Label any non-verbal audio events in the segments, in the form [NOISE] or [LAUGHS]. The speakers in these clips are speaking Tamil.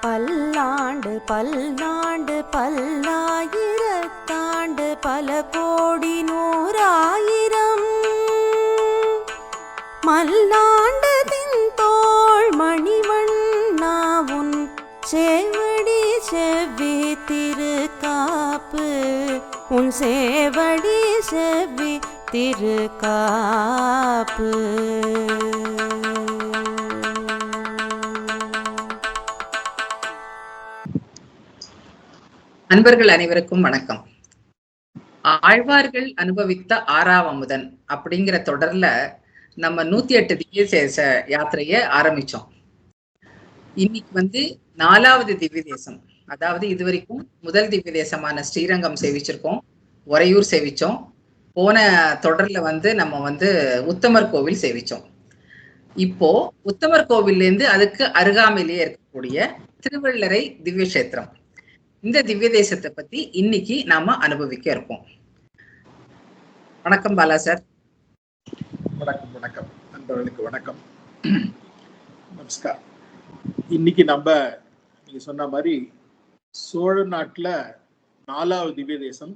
பல்லாண்டு பல்லாண்டு பல்லாயிரத்தாண்டு பல கோடி நூறாயிரம். மல்லாண்டு தின்தோள் மணிவண்ணாவுன் செவடி செவ்வி திருக்காப்பு. உன் சேவடி செவ்வி திருக்காப்பு. நண்பர்கள் அனைவருக்கும் வணக்கம். ஆழ்வார்கள் அனுபவித்த ஆறாம் அமுதன் அப்படிங்கிற தொடர்ல நம்ம நூத்தி எட்டு திவ்ய தேச யாத்திரைய ஆரம்பிச்சோம். இன்னைக்கு வந்து நாலாவது திவ்ய தேசம் அதாவது இதுவரைக்கும் முதல் திவ்ய தேசமான ஸ்ரீரங்கம் சேவிச்சிருக்கோம். உறையூர் சேவிச்சோம். போன தொடர்ல வந்து நம்ம வந்து உத்தமர் கோவில் சேவிச்சோம். இப்போ உத்தமர் கோவில்லேருந்து அதுக்கு அருகாமையிலேயே இருக்கக்கூடிய திருவள்ளரை திவ்ய கஷேத்திரம் இந்த திவ்ய தேசத்தை பத்தி இன்னைக்கு நாம அனுபவிக்க இருக்கோம் வணக்கம் பாலா சார். வணக்கம் வணக்கம். நண்பர்களுக்கு வணக்கம். நமஸ்கார். இன்னைக்கு நம்ம நீங்க சொன்ன மாதிரி சோழ நாட்டுல நாலாவது திவ்ய தேசம்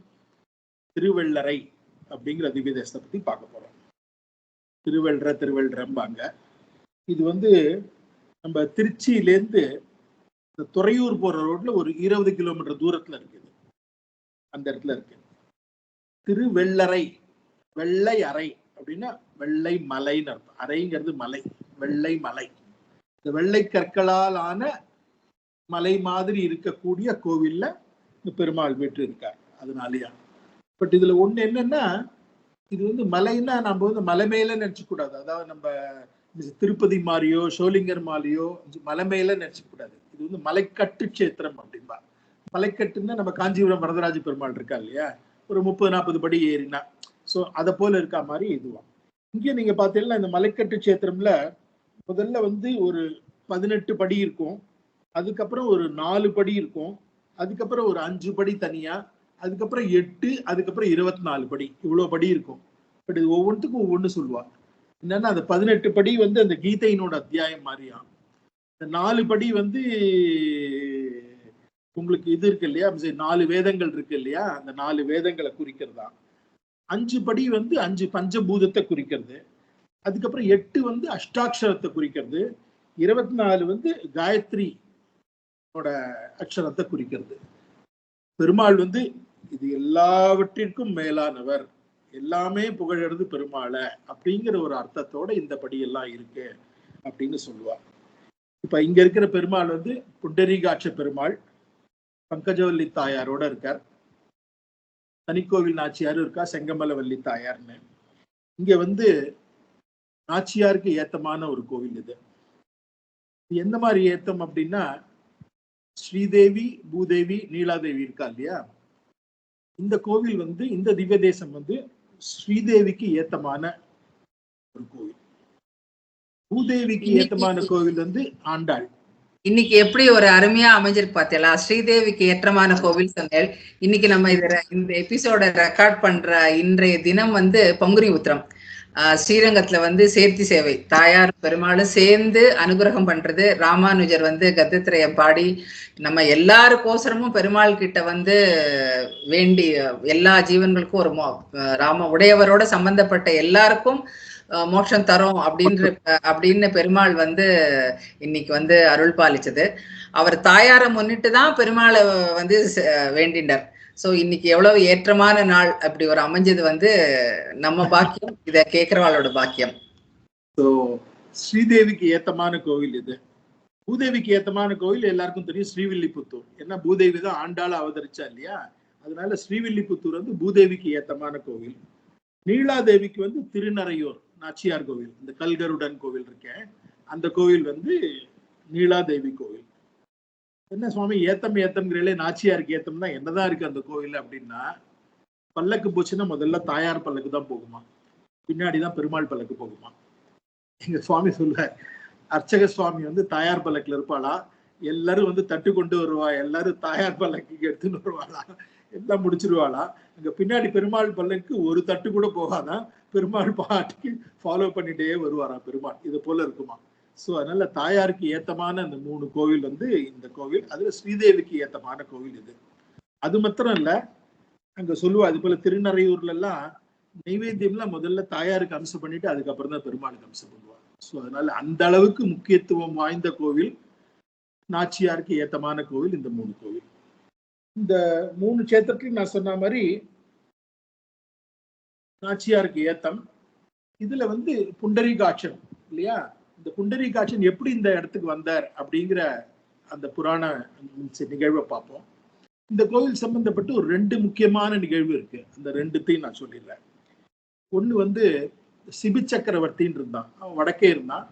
திருவள்ளரை அப்படிங்கிற திவ்ய தேசத்தை பத்தி பார்க்க போறோம். திருவள்ளர திருவள்ளரம்பாங்க இது வந்து நம்ம திருச்சியிலேருந்து இந்த துறையூர் போற ரோட்ல ஒரு இருபது கிலோமீட்டர் தூரத்துல இருக்குது. அந்த இடத்துல இருக்கு. திருவெள்ளரை வெள்ளை அறை அப்படின்னா வெள்ளை மலைன்னு அர்த்தம். அறைங்கிறது மலை வெள்ளை மலை. இந்த வெள்ளை கற்களால் ஆன மலை மாதிரி இருக்கக்கூடிய கோவில்ல இந்த பெருமாள் வீட்டு இருக்கார் அதனாலயா. பட் இதுல ஒண்ணு என்னன்னா இது வந்து மலைன்னா நம்ம வந்து மலை மேல நினைச்ச அதாவது நம்ம திருப்பதி மாதிரியோ ஷோலிங்கர் மாதிரியோ மலை மேல நினைச்ச இது வந்து மலைக்கட்டு கஷேத்திரம் அப்படின்பா மலைக்கட்டுன்னா நம்ம காஞ்சிபுரம் வரதராஜ பெருமாள் இருக்கா இல்லையா? ஒரு முப்பது நாற்பது படி ஏறினா. ஸோ அதை போல இருக்கா மாதிரி இதுவா. இங்கே நீங்க பார்த்தீங்கன்னா இந்த மலைக்கட்டு கஷேத்திரம்ல முதல்ல வந்து ஒரு பதினெட்டு படி இருக்கும். அதுக்கப்புறம் ஒரு நாலு படி இருக்கும். அதுக்கப்புறம் ஒரு அஞ்சு படி தனியா. அதுக்கப்புறம் எட்டு அதுக்கப்புறம் இருபத்தி நாலு படி. இவ்வளோ படி இருக்கும். பட் இது ஒவ்வொன்றுத்துக்கும் ஒவ்வொன்று சொல்லுவா. என்னன்னா அந்த பதினெட்டு படி வந்து அந்த கீதையினோட அத்தியாயம் மாதிரியாம் நாலு படி வந்து உங்களுக்கு இது இருக்கு இல்லையா? நாலு வேதங்கள் இருக்கு இல்லையா? அந்த நாலு வேதங்களை குறிக்கிறதா? அஞ்சு படி வந்து அஞ்சு பஞ்சபூதத்தை குறிக்கிறது. அதுக்கப்புறம் எட்டு வந்து அஷ்டாட்சரத்தை குறிக்கிறது. இருபத்தி நாலு வந்து காயத்ரி அக்ஷரத்தை குறிக்கிறது. பெருமாள் வந்து இது எல்லாவற்றிற்கும் மேலானவர். எல்லாமே புகழறது பெருமாளை அப்படிங்கிற ஒரு அர்த்தத்தோட இந்த படியெல்லாம் இருக்கு அப்படின்னு சொல்லுவார் இப்ப இங்க இருக்கிற பெருமாள் வந்து புண்டரீகாட்ச பெருமாள். பங்கஜவல்லி தாயாரோட இருக்கார். தனிக்கோவில் நாச்சியாரும் இருக்கா செங்கமலவல்லி தாயார்னு. இங்க வந்து நாச்சியாருக்கு ஏத்தமான ஒரு கோவில் இது. எந்த மாதிரி ஏத்தம் அப்படின்னா ஸ்ரீதேவி பூதேவி நீலாதேவி இருக்கா இல்லையா? இந்த கோவில் வந்து இந்த திவ்ய தேசம் வந்து ஸ்ரீதேவிக்கு ஏத்தமான ஒரு கோவில். பூதேவிக்கு ஏத்தமான கோவில் வந்து ஆண்டாள். இன்னைக்கு எப்படி ஒரு அருமையா அமைஞ்சிருக்கு பாத்தீங்களா ஸ்ரீதேவிக்கு ஏற்றமான கோவில் சொன்னேன் இன்னைக்கு நம்ம இத இந்த எபிசோட ரெக்கார்ட் பண்ற இன்றைய தினம் வந்து பங்குனி உத்திரம். ஸ்ரீரங்கத்துல வந்து சேர்த்தி சேவை. தாயார் பெருமாளும் சேர்ந்து அனுகிரகம் பண்றது. ராமானுஜர் வந்து கத்தத்திரையம் பாடி நம்ம எல்லாருக்கோசரமும் பெருமாள் கிட்ட வந்து வேண்டி எல்லா ஜீவன்களுக்கும் ஒரு ராம உடையவரோட சம்பந்தப்பட்ட எல்லாருக்கும் மோட்சம் தரும் அப்படின்ற அப்படின்னு பெருமாள் வந்து இன்னைக்கு வந்து அருள் பாலிச்சது அவர் தாயாரை முன்னிட்டு தான் பெருமாளை வந்து வேண்டிண்டார் சோ இன்னைக்கு எவ்வளவு ஏற்றமான நாள் அப்படி ஒரு அமைஞ்சது வந்து நம்ம பாக்கியம் இத கேக்குறவாளோட பாக்கியம். ஸோ ஸ்ரீதேவிக்கு ஏத்தமான கோவில் இது பூதேவிக்கு ஏத்தமான கோவில் எல்லாருக்கும் தெரியும் ஸ்ரீவில்லிபுத்தூர். ஏன்னா பூதேவி தான் ஆண்டாள அவதரிச்சா இல்லையா? அதனால ஸ்ரீவில்லிபுத்தூர் வந்து பூதேவிக்கு ஏத்தமான கோவில். நீலாதேவிக்கு வந்து திருநறையூர். நாச்சியார் கோவில் இந்த கல்கருடன் கோவில் இருக்கேன். அந்த கோவில் வந்து நீலாதேவி கோவில். என்ன சுவாமி ஏத்தம் ஏத்தம்ங்கிறீங்களே நாச்சியாருக்கு ஏத்தம்னா என்னதான் இருக்கு அந்த கோவில் அப்படின்னா பல்லக்கு போச்சுன்னா முதல்ல தாயார் பல்லக்கு தான் போகுமா? பின்னாடிதான் பெருமாள் பல்லக்கு போகுமா? எங்க சுவாமி சொல்ல அர்ச்சக சுவாமி வந்து தாயார் பல்லக்குல இருப்பாளா? எல்லாரும் வந்து தட்டு கொண்டு வருவா எல்லாரும் தாயார் பல்லக்கு எடுத்துன்னு வருவாளா? எல்லாம் முடிச்சிருவாளா? அங்க பின்னாடி பெருமாள் பல்லக்கு ஒரு தட்டு கூட போகாதான் பெருமாள் பாட்டுக்கு ஃபாலோ பண்ணிட்டே வருவாராம் பெருமாள். இது போல இருக்குமா? ஸோ அதனால தாயாருக்கு ஏத்தமான அந்த மூணு கோவில் வந்து இந்த கோவில். அதுல ஸ்ரீதேவிக்கு ஏத்தமான கோவில் இது. அது மாத்திரம் இல்ல அங்க சொல்லுவா அது போல திருநறையூர்ல எல்லாம் நைவேத்தியம்லாம் முதல்ல தாயாருக்கு அம்சம் பண்ணிட்டு அதுக்கப்புறம் தான் பெருமாளுக்கு அம்சம் பண்ணுவாங்க ஸோ அதனால அந்த அளவுக்கு முக்கியத்துவம் வாய்ந்த கோவில் நாச்சியாருக்கு ஏத்தமான கோவில் இந்த மூணு கோவில். இந்த மூணு கஷேத்திரத்துலையும் நான் சொன்ன மாதிரி நாச்சியாருக்கு ஏத்தம். இதுல வந்து புண்டரீகாட்சன் இல்லையா? இந்த புண்டரீகாட்சன் எப்படி இந்த இடத்துக்கு வந்தார் அப்படிங்கிற அந்த புராண நிகழ்வை பார்ப்போம். இந்த கோவில் சம்பந்தப்பட்டு ஒரு ரெண்டு முக்கியமான நிகழ்வு இருக்கு. அந்த ரெண்டுத்தையும் நான் சொல்லிடுறேன். ஒன்று வந்து சிபி சக்கரவர்த்தின்னு இருந்தான். அவன் வடக்கே இருந்தான்.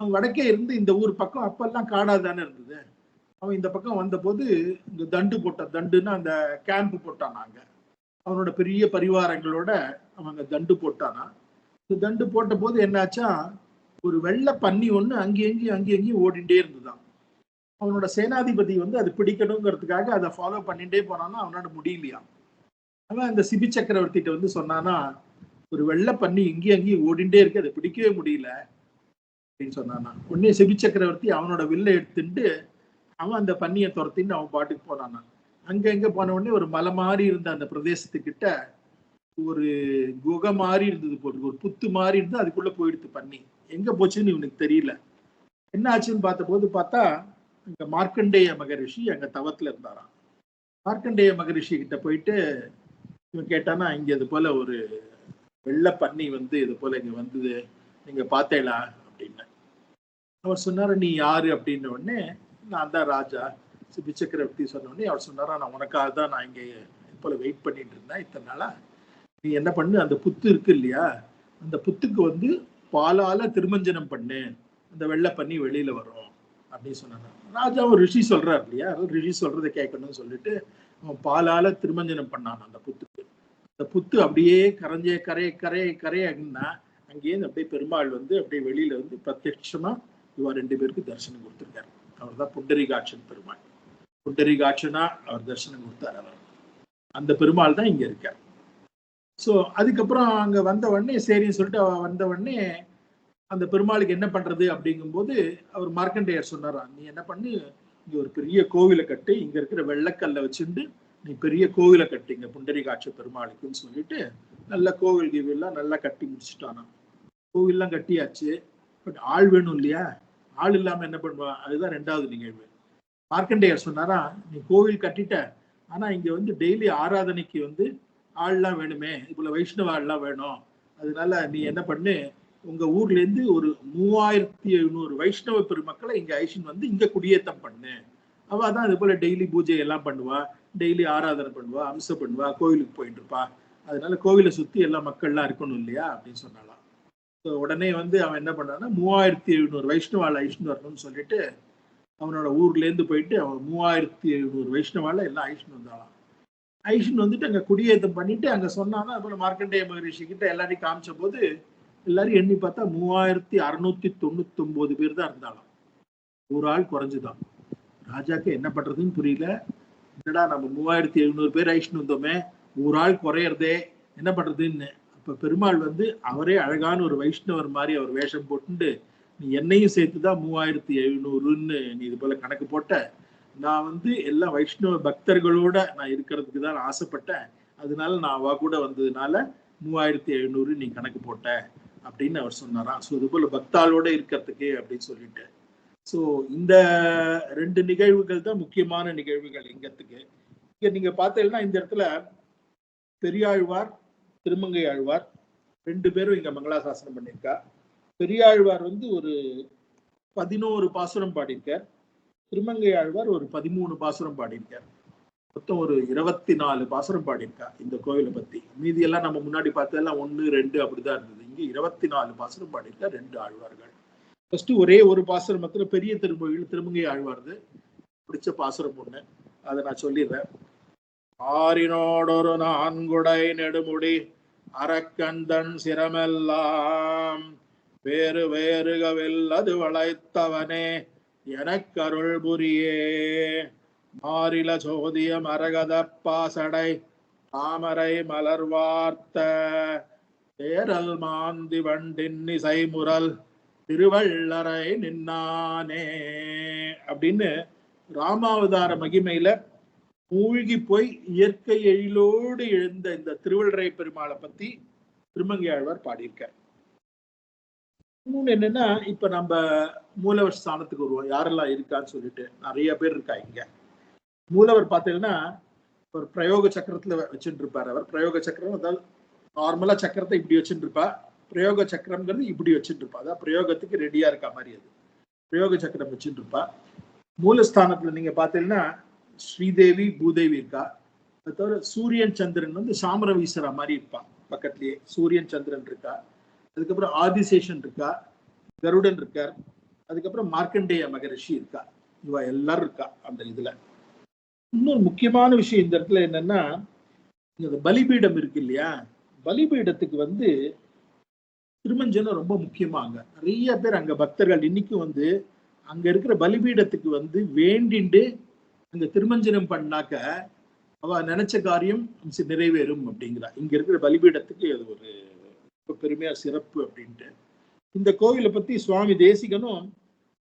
அவன் வடக்கே இருந்து இந்த ஊர் பக்கம் அப்பெல்லாம் காடா தானே இருந்தது. அவன் இந்த பக்கம் வந்தபோது இந்த தண்டு போட்டான் தண்டுன்னு அந்த கேம்ப் போட்டான் நாங்கள் அவனோட பெரிய பரிவாரங்களோட அவங்க தண்டு போட்டானா? இந்த தண்டு போட்ட போது என்னாச்சா ஒரு வெள்ளை பன்னி ஒன்று அங்கேயும் இங்கேயும் அங்கேயும் இங்கேயும் ஓடிண்டே இருந்துதான் அவனோட சேனாதிபதி வந்து அது பிடிக்கணுங்கிறதுக்காக அதை ஃபாலோ பண்ணிட்டே போனான்னா அவனோட முடியலையா அவன் அந்த சிபி சக்கரவர்த்திட்ட வந்து சொன்னானா ஒரு வெள்ளை பன்னி இங்கேயும் அங்கேயும் ஓடிண்டே இருக்கு அதை பிடிக்கவே முடியல. அப்படின்னு சொன்னானா. உடனே சிபி சக்கரவர்த்தி அவனோட வில்லை எடுத்துட்டு அவன் அந்த பன்னியை துரத்தின்னு அவன் பாட்டுக்கு போனானா அங்க எங்க போன உடனே ஒரு மலை மாதிரி இருந்த அந்த பிரதேசத்துக்கிட்ட ஒரு குகை மாதிரி இருந்தது போட்டு ஒரு புத்து மாதிரி இருந்து அதுக்குள்ள போயிடுது பண்ணி. எங்க போச்சுன்னு இவனுக்கு தெரியல. என்ன ஆச்சுன்னு பார்த்த போது பார்த்தா இங்க மார்க்கண்டேய மகரிஷி அங்க தவத்துல இருந்தாராம். மார்க்கண்டேய மகரிஷி கிட்ட போயிட்டு இவன் கேட்டானா இங்க இது போல ஒரு வெள்ளை பண்ணி வந்து இது போல இங்க வந்தது. நீங்க பார்த்தேலா? அப்படின்னு அவர் சொன்னாரு நீ யாரு? அப்படின்ன உடனே நான் தான் ராஜா. சிபி சக்கரவர்த்தி சொன்ன உடனே அவர் சொன்னாரா நான் உனக்காக தான் நான் இங்க இது போல வெயிட் பண்ணிட்டு இருந்தேன். இத்தனை நாளா நீ என்ன பண்ணு? அந்த புத்து இருக்கு இல்லையா? அந்த புத்துக்கு வந்து பாலால திருமஞ்சனம் பண்ணு. அந்த வெள்ளை பண்ணி வெளியில வரும். அப்படின்னு சொன்னாங்க. ராஜாவும் ரிஷி சொல்றாரு இல்லையா? ரிஷி சொல்றதை கேட்கணும்னு சொல்லிட்டு அவன் பாலால திருமஞ்சனம் பண்ணான் அந்த புத்துக்கு அந்த புத்து அப்படியே கரைஞ்சே கரைய கரைய கரையன்னா அங்கேயே அப்படியே பெருமாள் வந்து அப்படியே வெளியில வந்து பிரத்யட்சமா இவா ரெண்டு பேருக்கு தரிசனம் கொடுத்துருக்காரு. அவர் தான் புண்டரிகாட்சன் பெருமாள். புண்டரிகாட்சனா அவர் தரிசனம் கொடுத்தார் அவர். அந்த பெருமாள் தான் இங்க இருக்கார். ஸோ அதுக்கப்புறம் அங்கே வந்த உடனே சரின்னு சொல்லிட்டு அவ வந்த உடனே அந்த பெருமாளுக்கு என்ன பண்றது அப்படிங்கும்போது அவர் மார்க்கண்டேயர் சொன்னாராம் நீ என்ன பண்ணு இங்கே ஒரு பெரிய கோவிலை கட்டு இங்கே இருக்கிற வெள்ளக்கல்லை வச்சுட்டு நீ பெரிய கோவிலை கட்டுங்க புண்டரிகாட்சி பெருமாளுக்குன்னு சொல்லிட்டு நல்ல கோவில் கீவில்லாம் நல்லா கட்டி முடிச்சுட்டானாம் கோவில்லாம் கட்டியாச்சு பட் ஆள் வேணும் இல்லையா? ஆள் இல்லாமல் என்ன பண்ணுவான் அதுதான் ரெண்டாவது நிகழ்வு. மார்க்கண்டேயர் சொன்னாரா நீ கோவில் கட்டிட்ட ஆனால் இங்கே வந்து டெய்லி ஆராதனைக்கு வந்து ஆள்லாம் வேணுமே இப்போ வைஷ்ணவ ஆள்லாம் வேணும். அதனால நீ என்ன பண்ணு உங்க ஊர்ல இருந்து ஒரு மூவாயிரத்தி எழுநூறு வைஷ்ணவ பெருமக்களை இங்க ஐஷன் வந்து இங்க குடியேத்தம் பண்ணு. அவ தான் இது போல டெய்லி பூஜை எல்லாம் பண்ணுவா டெய்லி ஆராதனை பண்ணுவா அம்சம் பண்ணுவா கோவிலுக்கு போயிட்டு இருப்பா. அதனால கோவிலை சுத்தி எல்லா மக்கள்லாம் இருக்கணும் இல்லையா அப்படின்னு சொன்னாலாம் உடனே வந்து அவன் என்ன பண்ணான்னா மூவாயிரத்தி எழுநூறு வைஷ்ணவால ஐஷ்ணு வரணும்னு சொல்லிட்டு அவனோட ஊர்ல இருந்து போயிட்டு அவன் மூவாயிரத்தி எழுநூறு வைஷ்ணவால எல்லாம் ஐஷ்ணு வந்தாலாம் ஐஷன் வந்துட்டு அங்க குடியேற்றம் பண்ணிட்டு அங்க சொன்னானா அப்புறம் மார்க்கண்டேய மகரிஷி கிட்ட எல்லாரையும் காமிச்ச போது எல்லாரும் எண்ணி பார்த்தா மூவாயிரத்தி அறுநூத்தி தொண்ணூத்தி ஒன்பது பேர் தான் இருந்தாலும் ஒரு ஆள் குறைஞ்சுதான். ராஜாக்கு என்ன பண்றதுன்னு புரியல. என்னடா நம்ம மூவாயிரத்தி எழுநூறு பேர் ஐஷன் வந்தோமே ஒரு ஆள் குறையறதே என்ன பண்றதுன்னு. அப்ப பெருமாள் வந்து அவரே அழகான ஒரு வைஷ்ணவர் மாதிரி அவர் வேஷம் போட்டுண்டு நீ என்னையும் சேர்த்துதான் மூவாயிரத்தி எழுநூறுன்னு நீ இது போல கணக்கு போட்ட நான் வந்து எல்லா வைஷ்ணவ பக்தர்களோட நான் இருக்கிறதுக்கு தான் ஆசைப்பட்டேன். அதனால நான் அவ கூட வந்ததுனால மூவாயிரத்தி எழுநூறு நீ கணக்கு போட்ட அப்படின்னு அவர் சொன்னாராம். ஸோ இது போல பக்தாளோட இருக்கிறதுக்கு அப்படின்னு சொல்லிட்டு. ஸோ இந்த ரெண்டு நிகழ்வுகள் தான் முக்கியமான நிகழ்வுகள் எங்கத்துக்கு இங்க நீங்க பார்த்தீங்கன்னா இந்த இடத்துல பெரியாழ்வார் திருமங்கை ஆழ்வார் ரெண்டு பேரும் இங்க மங்களாசாசனம் பண்ணியிருக்கா. பெரியாழ்வார் வந்து ஒரு பதினோரு பாசுரம் பாடியிருக்கார். திருமங்கை ஆழ்வார் ஒரு பதிமூணு பாசுரம் பாடியிருக்கார். மொத்தம் ஒரு இருபத்தி நாலு பாசுரம் பாடியிருக்கா இந்த கோயிலை பத்தி. மீதி எல்லாம் நம்ம முன்னாடி பார்த்ததெல்லாம் ஒன்று ரெண்டு அப்படிதான் இருந்தது. இங்கே இருபத்தி நாலு பாசுரம் பாடியிருக்கா ரெண்டு ஆழ்வார்கள். ஃபர்ஸ்ட் ஒரே ஒரு பாசுரம் மாத்திரம் பெரிய திருமொழியில் திருமங்கை ஆழ்வார்து. பிடிச்ச பாசுரம் ஒண்ணு. அதை நான் சொல்லிடுறேன். ஆறினோடொரு நான்குடை நெடுமுடி அரக்கந்தன் சிரமெல்லாம். வேறு வேறுகவில் அது வளைத்தவனே. எனக்கருள் புரியே மாறில சோதிய மரகத பாசடை தாமரை மலர்வார்த்த தேரல் மாந்தி வண்டின் இசை முரல் திருவள்ளரை நின்னானே. அப்படின்னு ராமாவதார மகிமையில மூழ்கி போய் இயற்கை எழிலோடு எழுந்த இந்த திருவள்ளரை பெருமாளை பத்தி திருமங்கையாழ்வார் பாடியிருக்கார். இன்னொன்று என்னன்னா இப்ப நம்ம மூலவர் ஸ்தானத்துக்கு வருவோம். யாரெல்லாம் இருக்கான்னு சொல்லிட்டு நிறைய பேர் இருக்கா இங்க மூலவர் பார்த்தீங்கன்னா ஒரு பிரயோக சக்கரத்துல வச்சுட்டு இருப்பார் அவர். பிரயோக சக்கரம் அதாவது நார்மலா சக்கரத்தை இப்படி வச்சுட்டு இருப்பா பிரயோக சக்கரம்ங்கிறது இப்படி வச்சுட்டு இருப்பா அதான் பிரயோகத்துக்கு ரெடியா இருக்க மாதிரி அது. பிரயோக சக்கரம் வச்சுட்டு இருப்பா மூலஸ்தானத்துல நீங்க பார்த்தீங்கன்னா ஸ்ரீதேவி பூதேவி இருக்கா? அது தவிர சூரியன் சந்திரன் வந்து சாமர வீசுற மாதிரி இருப்பான் பக்கத்துலயே சூரியன் சந்திரன் இருக்கா? அதுக்கப்புறம் ஆதிசேஷன் இருக்கா? கருடன் இருக்கார் அதுக்கப்புறம் மார்க்கண்டேய மகரிஷி இருக்கா? இவ எல்லாரும் இருக்கா அந்த இதுல. இன்னொரு முக்கியமான விஷயம் இந்த இடத்துல என்னன்னா இந்த பலிபீடம் இருக்கு இல்லையா? பலிபீடத்துக்கு வந்து திருமஞ்சனம் ரொம்ப முக்கியமாங்க நிறைய பேர் அங்க பக்தர்கள் இன்னைக்கும் வந்து அங்க இருக்கிற பலிபீடத்துக்கு வந்து வேண்டிண்டு அங்க திருமஞ்சனம் பண்ணாக்க அவ நினைச்ச காரியம் நிறைவேறும் அப்படிங்கிறா. இங்க இருக்கிற பலிபீடத்துக்கு அது ஒரு பெருமையா சிறப்பு அப்படின்ட்டு. இந்த கோவிலை பத்தி சுவாமி தேசிகனும்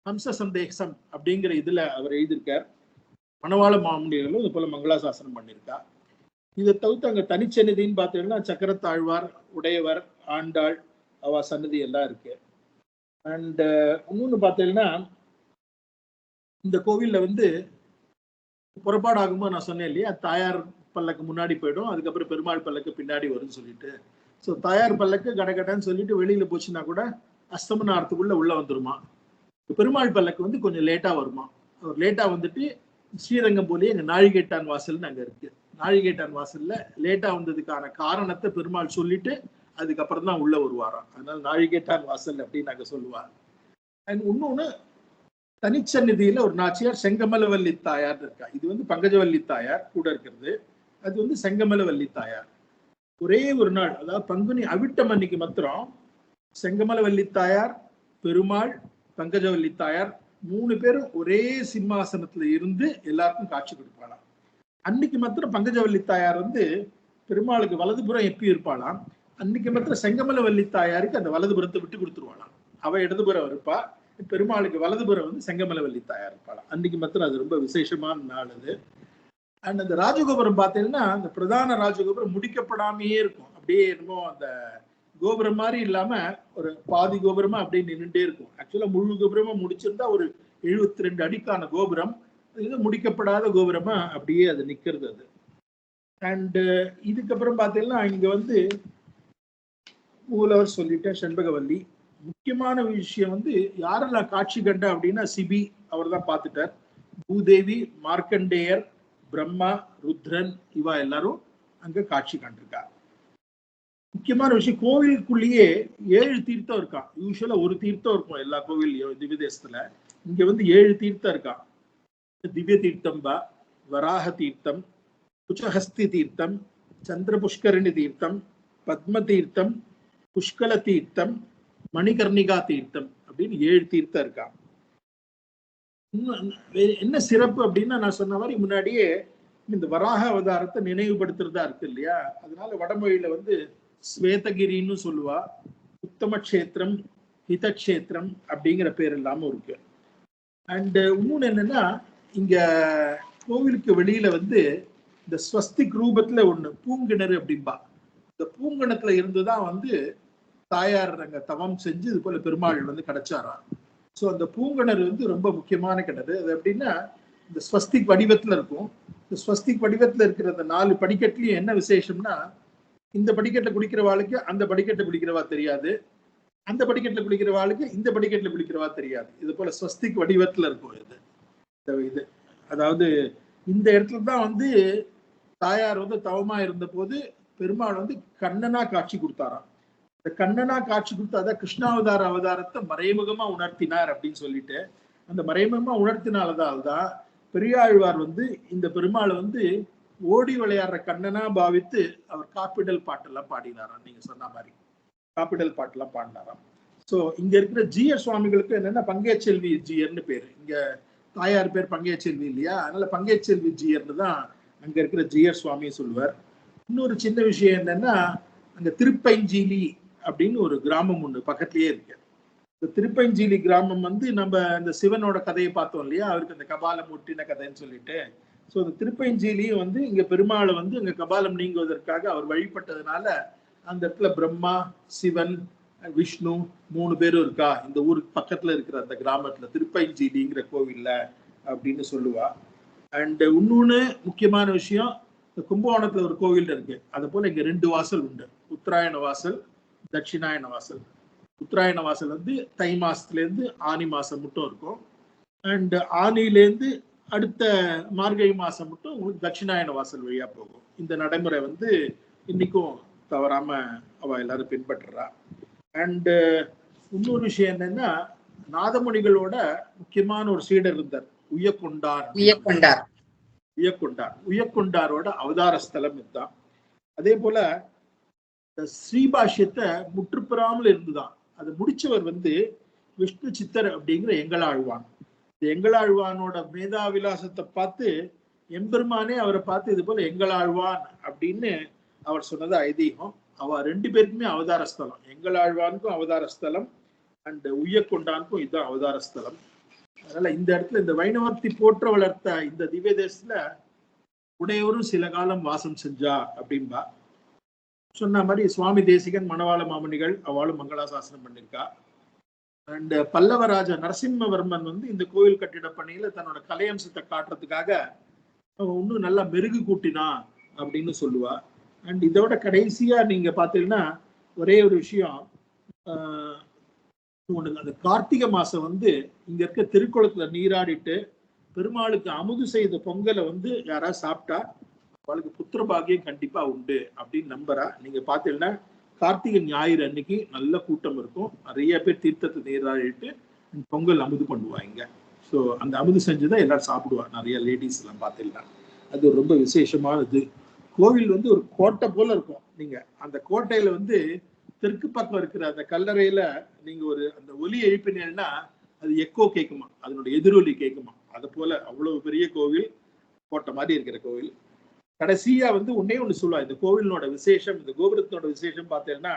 ஹம்ச சந்தேசம் அப்படிங்கிற இதுல அவர் எழுதியிருக்கார். மணவாள மாமுனிகளும் இது போல மங்களாசாசனம் பண்ணியிருக்கா. இதை தவிர்த்து அங்க தனிச்சன்னதின்னு பார்த்தீங்கன்னா சக்கரத்தாழ்வார் உடையவர் ஆண்டாள் அவ சன்னதி எல்லாம் இருக்கு. அண்ட் இன்னொன்று பார்த்தீங்கன்னா இந்த கோவிலில் வந்து புறப்பாடு ஆகும்போது நான் சொன்னேன் இல்லையா தாயார் பல்லக்கு முன்னாடி போயிடும் அதுக்கப்புறம் பெருமாள் பல்லக்கு பின்னாடி வரும்னு சொல்லிட்டு. ஸோ தயார் பல்லக்கு கடகடன்னு சொல்லிட்டு வெளியில போச்சுன்னா கூட அஸ்தமனார்த்துக்குள்ள உள்ள வந்துருமா? பெருமாள் பல்லக்கு வந்து கொஞ்சம் லேட்டா வருமா? அவர் லேட்டா வந்துட்டு ஸ்ரீரங்கம் போலயே எங்க நாழிகேட்டான் வாசல்னு அங்க இருக்கு. நாழிகேட்டான் வாசல்ல லேட்டா வந்ததுக்கான காரணத்தை பெருமாள் சொல்லிட்டு அதுக்கப்புறம் தான் உள்ள வருவாராம் அதனால நாழிகேட்டான் வாசல் அப்படின்னு நாங்க சொல்லுவார். அண்ட் இன்னொன்னு தனிச்சந்நிதியில ஒரு நாச்சியார் செங்கமலவல்லி தாயார் இருக்கா? இது வந்து பங்கஜவல்லி தாயார் கூட இருக்கிறது. அது வந்து செங்கமலவல்லி தாயார். ஒரே ஒரு நாள் அதாவது பங்குனி அவிட்டம் அன்னைக்கு மாத்திரம் செங்கமலவல்லி தாயார் பெருமாள் பங்கஜவல்லி தாயார் மூணு பேரும் ஒரே சிம்மாசனத்துல இருந்து எல்லாருக்கும் காட்சி கொடுப்பாளாம். அன்னைக்கு மாத்திரம் பங்கஜவல்லி தாயார் வந்து பெருமாளுக்கு வலதுபுறம் எப்பி இருப்பாளாம்? அன்னைக்கு மாத்திரம் செங்கமலவல்லி தாயாருக்கு அந்த வலதுபுறத்தை விட்டு கொடுத்துருவாளாம். அவ இடதுபுறம் இருப்பா பெருமாளுக்கு வலதுபுறம் வந்து செங்கமலவல்லி தாயார் இருப்பாளாம். அன்னைக்கு மாத்திரம் அது ரொம்ப விசேஷமான நாள் அது. அண்ட் அந்த ராஜகோபுரம் பார்த்தீங்கன்னா அந்த பிரதான ராஜகோபுரம் முடிக்கப்படாமையே இருக்கும். அப்படியே என்னமோ அந்த கோபுரம் மாதிரி இல்லாம ஒரு பாதி கோபுரமா அப்படியே நின்றுட்டே இருக்கும். ஆக்சுவலா முழு கோபுரமா முடிச்சிருந்தா ஒரு எழுபத்தி ரெண்டு அடிக்கான கோபுரம். இது முடிக்கப்படாத கோபுரமா அப்படியே அது நிக்கிறது அது. அண்டு இதுக்கப்புறம் பார்த்தீங்கன்னா இங்க வந்து மூலவர் சொல்லிட்டேன் செண்பகவல்லி. முக்கியமான விஷயம் வந்து யாரெல்லாம் காட்சி கண்டா அப்படின்னா சிபி அவர் தான் பார்த்துட்டார். பூதேவி மார்க்கண்டேயர் பிரம்மா ருத்ரன் இவா எல்லாரும் அங்க காட்சி கண்டிருக்கா முக்கியமான விஷயம் கோவிலுக்குள்ளேயே ஏழு தீர்த்தம் இருக்கான். யூஸ்வலா ஒரு தீர்த்தம் இருக்கும் எல்லா கோவில்லையும் திவ்ய தேசத்துல. இங்க வந்து ஏழு தீர்த்தம் இருக்கான். திவ்ய தீர்த்தம் பா வராக தீர்த்தம் குச்சஹஸ்தி தீர்த்தம் சந்திர புஷ்கரணி தீர்த்தம் பத்ம தீர்த்தம் புஷ்கல தீர்த்தம் மணிகர்ணிகா தீர்த்தம் அப்படின்னு ஏழு தீர்த்தம் இருக்கான். என்ன சிறப்பு அப்படின்னா நான் சொன்ன மாதிரி முன்னாடியே இந்த வராக அவதாரத்தை நினைவுபடுத்துறதா இருக்கு இல்லையா? அதனால வடமொழியில வந்து ஸ்வேதகிரின்னு சொல்லுவா. உத்தம கஷேத்திரம் ஹிதக்ஷேத்திரம் அப்படிங்கிற பேர் இல்லாம இருக்கு. அண்டு இன்னொன்று என்னன்னா இங்க கோவிலுக்கு வெளியில வந்து இந்த ஸ்வஸ்திக் ரூபத்துல ஒண்ணு பூங்கிணறு அப்படின்பா இந்த பூங்கிணத்துல இருந்துதான் வந்து தாயார் அங்க தவம் செஞ்சு இது போல பெருமாள் வந்து கிடைச்சாராம். ஸோ அந்த பூங்கிணறு வந்து ரொம்ப முக்கியமான கிணறு அது எப்படின்னா இந்த ஸ்வஸ்திக் வடிவத்தில் இருக்கும். இந்த ஸ்வஸ்திக் வடிவத்தில் இருக்கிற அந்த நாலு படிக்கட்டுலயும் என்ன விசேஷம்னா இந்த படிக்கட்டுல குடிக்கிறவாளுக்கு அந்த படிக்கட்டை குடிக்கிறவா தெரியாது. அந்த படிக்கட்டில் குளிக்கிறவாளுக்கு இந்த படிக்கட்டில் குளிக்கிறவா தெரியாது. இது போல ஸ்வஸ்திக் வடிவத்தில் இருக்கும் இது. இந்த இது. அதாவது இந்த இடத்துல தான் வந்து தாயார் வந்து தவமா இருந்த போது பெருமாள் வந்து கண்ணனா காட்சி கொடுத்தாராம். இந்த கண்ணனா காட்சி கொடுத்து அதான் கிருஷ்ணாவதார அவதாரத்தை மறைமுகமா உணர்த்தினார் அப்படின்னு சொல்லிட்டு அந்த மறைமுகமா உணர்த்தினாலதால் தான் பெரியாழ்வார் வந்து இந்த பெருமாளை வந்து ஓடி விளையாடுற கண்ணனா பாவித்து அவர் காப்பிடல் பாட்டெல்லாம் பாடினாராம். நீங்க சொன்ன மாதிரி காப்பிடல் பாட்டெல்லாம் பாடினாராம். ஸோ இங்க இருக்கிற ஜிஎர் சுவாமிகளுக்கு என்னன்னா பங்கேச்செல்வி ஜியர்னு பேரு. இங்க தாயார் பேர் பங்கேச்செல்வி இல்லையா? அதனால பங்கேச்செல்வி ஜியர்னு தான் அங்க இருக்கிற ஜிஎர் சுவாமி சொல்லுவார். இன்னொரு சின்ன விஷயம் என்னன்னா அங்க திருப்பைஞ்சீலி அப்படின்னு ஒரு கிராமம் ஒன்று பக்கத்துலயே இருக்கு. இந்த திருப்பஞ்சீலி கிராமம் வந்து நம்ம இந்த சிவனோட கதையை பார்த்தோம் இல்லையா? அவருக்கு அந்த கபாலம் ஒட்டின கதைன்னு சொல்லிட்டு. ஸோ இந்த திருப்பஞ்சீலியும் வந்து இங்க பெருமாளை வந்து இங்க கபாலம் நீங்குவதற்காக அவர் வழிபட்டதுனால அந்த இடத்துல பிரம்மா சிவன் விஷ்ணு மூணு பேரும் இருக்கா? இந்த ஊருக்கு பக்கத்துல இருக்கிற அந்த கிராமத்துல திருப்பஞ்சீலிங்கிற கோவில்ல அப்படின்னு சொல்லுவா. அண்ட் இன்னொன்று முக்கியமான விஷயம் இந்த கும்பகோணத்துல ஒரு கோவில் இருக்கு. அது போல இங்க ரெண்டு வாசல் உண்டு. உத்தராயண வாசல் தட்சிணாயன வாசல் உத்தராயண வாசல் வந்து தை மாசத்துல இருந்து ஆனி மாசம் மட்டும் இருக்கும். அண்ட் ஆனிலேருந்து அடுத்த மார்கழி மாசம் மட்டும் உங்களுக்கு தட்சிணாயன வாசல் வழியா போகும். இந்த நடைமுறை வந்து இன்னைக்கும் தவறாம அவ எல்லாரும் பின்பற்றுறா. அண்ட் இன்னொரு விஷயம் என்னன்னா நாதமணிகளோட முக்கியமான ஒரு சீடர் இருந்தார். உய்யக்கொண்டார் உய்யக்கொண்டார் உய்யக்கொண்டார் உய்யக்கொண்டாரோட அவதார ஸ்தலம் இதுதான். அதே போல ஸ்ரீபாஷ்யத்தை முற்றுப்பெறாமல் இருந்துதான். அதை முடிச்சவர் வந்து விஷ்ணு சித்தர் அப்படிங்கிற எங்களாழ்வான். இந்த எங்களாழ்வானோட மேதாவிலாசத்தை பார்த்து எம்பெருமானே அவரை பார்த்து இது போல எங்களாழ்வான் அப்படின்னு அவர் சொன்னது ஐதீகம். அவ ரெண்டு பேருக்குமே அவதார ஸ்தலம். எங்களாழ்வானுக்கும் அவதார ஸ்தலம் அண்ட் உய்யக்கொண்டானுக்கும் இதுதான் அவதார ஸ்தலம். அதனால இந்த இடத்துல இந்த வைணவர்த்தி போற்ற வளர்த்த இந்த திவ்ய தேசத்துல உடையவரும் சில காலம் வாசம் செஞ்சா அப்படின்பா சொன்ன மாதிரி சுவாமி தேசிகன் மணவாள மாமணிகள் அவளும் மங்களாசாசனம் பண்ணியிருக்கா. அண்ட் பல்லவராஜ நரசிம்மவர்மன் வந்து இந்த கோயில் கட்டிட பணியில தன்னோட கலையம்சத்தை காட்டுறதுக்காக அவன் இன்னும் நல்லா மெருகு கூட்டினா அப்படின்னு சொல்லுவா. அண்ட் இதோட கடைசியா நீங்க பாத்தீங்கன்னா ஒரே ஒரு விஷயம் ஆஹ் அந்த கார்த்திகை மாசம் வந்து இங்க இருக்க திருக்குளத்துல நீராடிட்டு பெருமாளுக்கு அமுது செய்த பொங்கலை வந்து யாராவது சாப்பிட்டா அவளுக்கு புத்திர பாக்கியம் கண்டிப்பா உண்டு அப்படின்னு நம்புறா. நீங்க பாத்தீங்கன்னா கார்த்திகை ஞாயிறு அன்னைக்கு நல்ல கூட்டம் இருக்கும். நிறைய பேர் தீர்த்தத்தை நீராடிட்டு பொங்கல் அமுது பண்ணுவாங்க. ஸோ அந்த அமுது செஞ்சுதான் எல்லாரும் சாப்பிடுவா நிறைய லேடிஸ் எல்லாம் பார்த்தீங்கன்னா. அது ரொம்ப விசேஷமானது. கோவில் வந்து ஒரு கோட்டை போல இருக்கும். நீங்க அந்த கோட்டையில வந்து தெற்கு பக்கம் இருக்கிற அந்த கல்லறையில நீங்க ஒரு அந்த ஒலி எழுப்பினீங்கன்னா அது எக்கோ கேட்குமா? அதனுடைய எதிரொலி கேட்குமா? அது போல அவ்வளவு பெரிய கோவில் கோட்டை மாதிரி இருக்கிற கோவில். கடைசியா வந்து ஒன்னே ஒண்ணு சொல்லுவா இந்த கோவிலோட விசேஷம் இந்த கோபுரத்தினோட விசேஷம் பார்த்தீங்கன்னா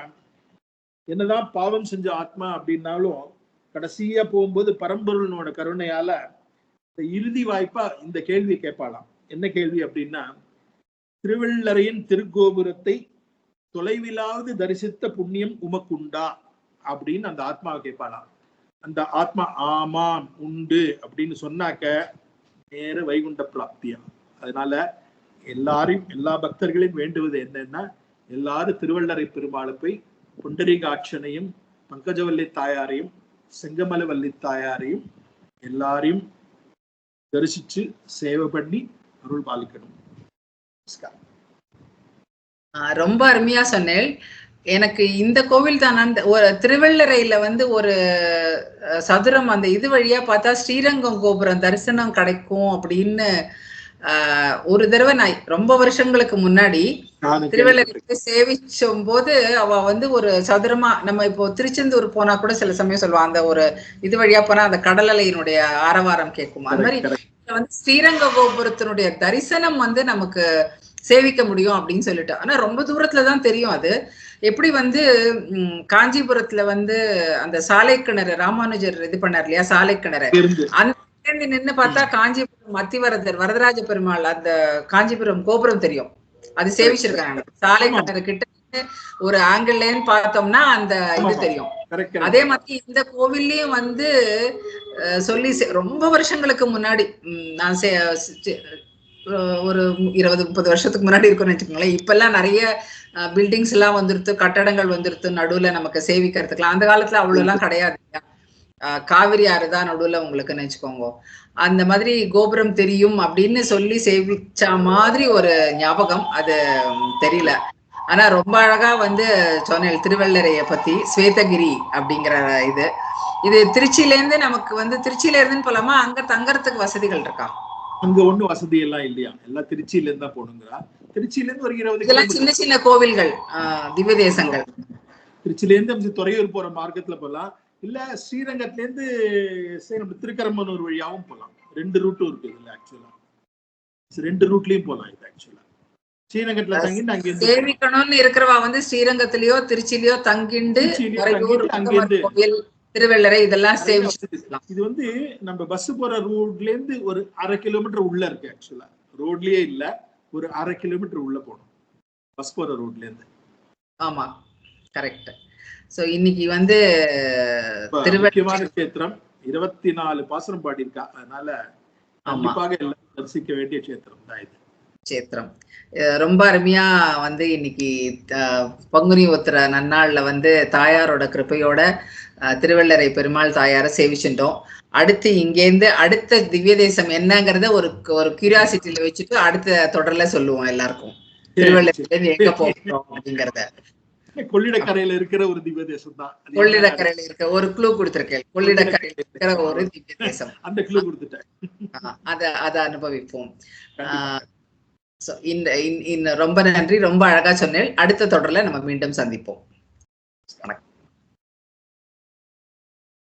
என்னதான் பாவம் செஞ்ச ஆத்மா அப்படின்னாலும் கடைசியா போகும்போது பரம்பொருளனோட கருணையால இந்த இறுதி வாய்ப்பா இந்த கேள்வி கேட்பாளாம். என்ன கேள்வி அப்படின்னா திருவள்ளரையின் திருக்கோபுரத்தை தொலைவிலாவது தரிசித்த புண்ணியம் உமக்குண்டா அப்படின்னு அந்த ஆத்மாவை கேட்பாளாம். அந்த ஆத்மா ஆமாம் உண்டு அப்படின்னு சொன்னாக்க நேர வைகுண்ட பிராப்தியா. அதனால எல்லாரையும் எல்லா பக்தர்களையும் வேண்டுவது என்னன்னா எல்லாரும் திருவள்ளரை பெருமாளை போய் புண்டரீகாட்சனையும் பங்கஜவல்லி தாயாரையும் செங்கமலவல்லி தாயாரையும் எல்லாரையும் தரிசிச்சு சேவை பண்ணி அருள் பாலிக்கணும். நமஸ்காரம். ஆஹ் ரொம்ப அருமையா சொன்னேன் எனக்கு இந்த கோவில் தான் அந்த ஒரு திருவள்ளரையில வந்து ஒரு அஹ், சதுரம் அந்த இது வழியா பார்த்தா ஸ்ரீரங்கம் கோபுரம் தரிசனம் கிடைக்கும் அப்படின்னு ஒரு தடவை நான் ரொம்ப வருஷங்களுக்கு முன்னாடி நானும் திருவள்ளரைக்கு சேவிச்சும் போது அவ வந்து ஒரு சதுரமா நம்ம இப்போ திருச்செந்தூர் போனா கூட சில சமயம் சொல்லுவான் அந்த ஒரு இது வழியா போனா அந்த கடல் அலையினுடைய ஆரவாரம் கேட்கும்? அது மாதிரி வந்து ஸ்ரீரங்க கோபுரத்தினுடைய தரிசனம் வந்து நமக்கு சேவிக்க முடியும் அப்படின்னு சொல்லிட்டு. ஆனா ரொம்ப தூரத்துல தான் தெரியும் அது. எப்படி வந்து காஞ்சிபுரத்துல வந்து அந்த சாலை கிணறு ராமானுஜர் இது பண்ணார் இல்லையா சாலை கிணறு இருந்து இருந்து நின்னு பார்த்தா காஞ்சிபுரம் மத்திவரதர் வரதராஜ பெருமாள் அந்த காஞ்சிபுரம் கோபுரம் தெரியும். அது சேவிச்சிருக்காங்க சாலை கிணறு கிட்ட ஒரு ஆங்கிள்லன்னு பார்த்தோம்னா அந்த இது. தெரியும். அதே மாதிரி இந்த கோவில்லயும் வந்து சொல்லி ரொம்ப வருஷங்களுக்கு முன்னாடி நான் ஒரு இருபது முப்பது வருஷத்துக்கு முன்னாடி இருக்கும்னு வச்சுக்கோங்களேன். இப்பெல்லாம் நிறைய பில்டிங்ஸ் எல்லாம் வந்துருத்து கட்டடங்கள் வந்துருத்து நடுவுல நமக்கு சேவிக்கிறதுக்குலாம் அந்த காலத்துல அவ்வளவு எல்லாம் கிடையாது காவிரி ஆறு தான் நடுவுல உங்களுக்கு நினைச்சுக்கோங்க அந்த மாதிரி கோபுரம் தெரியும் அப்படின்னு சொல்லி சேவிச்ச மாதிரி ஒரு ஞாபகம் அது தெரியல. ஆனா ரொம்ப அழகா வந்து சொன்னேன் திருவள்ளரைய பத்தி ஸ்வேதகிரி அப்படிங்கிற இது. இது திருச்சியில இருந்து நமக்கு வந்து திருச்சியில இருந்துன்னு போலாமா? அங்க தங்கறதுக்கு வசதிகள் இருக்கா? அங்க ஒண்ணு வசதி எல்லாம் இல்லையா? எல்லாம் திருச்சியில இருந்து போகணுங்கிறா? திருச்சியில இருந்து ஒரு இருபது இதெல்லாம் சின்ன சின்ன கோவில்கள் ஆஹ் திவ்ய தேசங்கள் திருச்சியில இருந்து துறையூர் போற மார்க்கத்துல போகலாம் இல்ல ஸ்ரீரங்கத்துல இருந்து சரி, நம்ம திருக்கரம்பனூர் வழியாவும் போகலாம் ரெண்டு ரூட்டும் இருக்கு இதுல ஆக்சுவலா ரெண்டு ரூட்லயும் போகலாம் இது ஆக்சுவலா ஸ்ரீரங்கத்துல தங்கிட்டு அங்க சேவிக்கணும்னு இருக்கிறவா வந்து ஸ்ரீரங்கத்திலயோ திருச்சிலயோ தங்கிண்டு அங்கிருந்து திருவள்ளரை இதெல்லாம் சேவிச்சுக்கலாம் இது வந்து நம்ம பஸ் போற ரூட்ல இருந்து ஒரு அரை கிலோமீட்டர் உள்ள இருக்கு ஆக்சுவலா ரோட்லயே இல்ல ஒரு அரை கிலோமீட்டர் உள்ள போகணும். பஸ் போற ரோட்ல இருந்து ஆமா கரெக்ட் சோ இன்னைக்கு வந்து முக்கியமான கஷேத்திரம். இருபத்தி நாலு பாசனம் பாடியிருக்கா. அதனால கண்டிப்பாக எல்லாம் தரிசிக்க வேண்டிய கஷேத்திரம் தான் இது. அஹ் ரொம்ப அருமையா வந்து இன்னைக்கு பங்குனி உத்திர நன்னாள்ல வந்து தாயாரோட கிருபையோட அஹ், திருவள்ளரை பெருமாள் தாயாரை சேவிச்சுட்டோம். அடுத்து இங்கேருந்து அடுத்த திவ்ய தேசம் என்னங்கறத ஒரு ஒரு கியூரியாசிட்டியில வச்சுட்டு அடுத்த தொடர்ல சொல்லுவோம் எல்லாருக்கும். திருவள்ளரையில எங்க போகிறோம் [LAUGHS] அப்படிங்கறத. கொள்ளிடக்கரையில இருக்கிற ஒரு திவ்ய தேசம் தான் கொள்ளிடக்கரையில இருக்க ஒரு க்ளூ கொடுத்திருக்கேன். கொள்ளிடக்கரையில இருக்கிற ஒரு திவ்ய தேசம் அந்த கிலோ கொடுத்துட்டேன். அத அத அனுபவிப்போம். ரொம்ப நன்றி. ரொம்ப அழகா சொன்னேன். அடுத்த தொடர்ல நம்ம மீண்டும் சந்திப்போம். வணக்கம்.